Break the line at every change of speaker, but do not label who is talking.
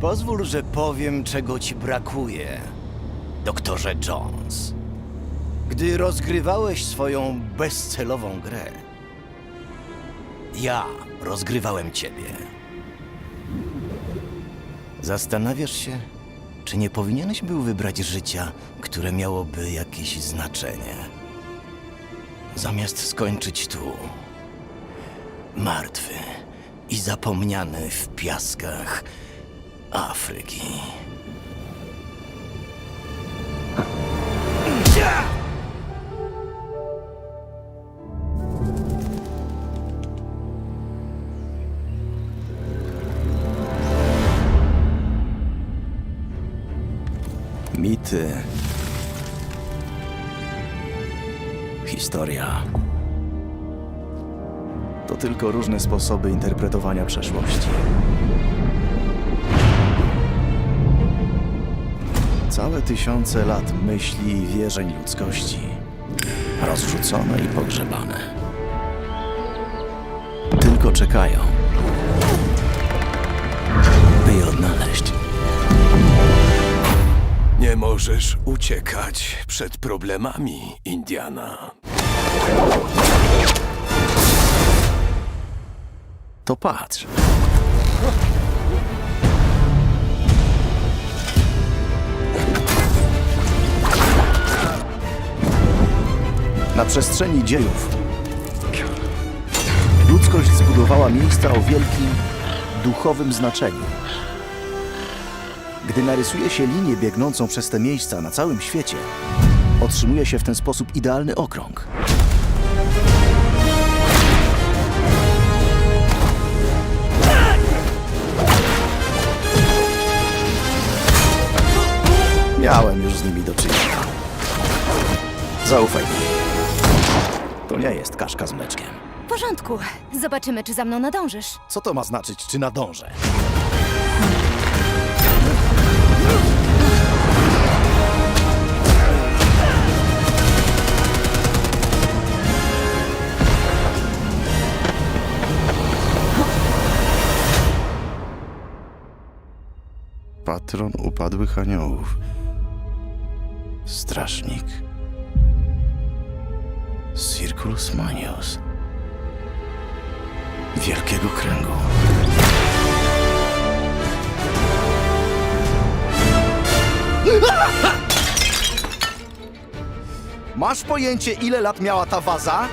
Pozwól, że powiem, czego ci brakuje, doktorze Jones. Gdy rozgrywałeś swoją bezcelową grę, ja rozgrywałem ciebie. Zastanawiasz się, czy nie powinieneś był wybrać życia, które miałoby jakieś znaczenie? Zamiast skończyć tu, martwy i zapomniany w piaskach Afryki. Mity. Historia.
To tylko różne sposoby interpretowania przeszłości. Całe tysiące lat myśli i wierzeń ludzkości
Rozrzucone i pogrzebane.
tylko czekają.
By je odnaleźć.
Nie możesz uciekać przed problemami, Indiana.
To patrz. Przestrzeni dziejów ludzkość zbudowała miejsca o wielkim duchowym znaczeniu. Gdy narysuje się linię biegnącą przez te miejsca na całym świecie, otrzymuje się w ten sposób idealny okrąg. Miałem już z nimi do czynienia. Zaufaj mi. Nie jest kaszka z mleczkiem.
W porządku. Zobaczymy, czy za mną nadążysz.
Co to ma znaczyć, czy nadążę? Patron upadłych aniołów. Strażnik. Circulus Manius. Wielkiego kręgu. Masz pojęcie, ile lat miała ta waza?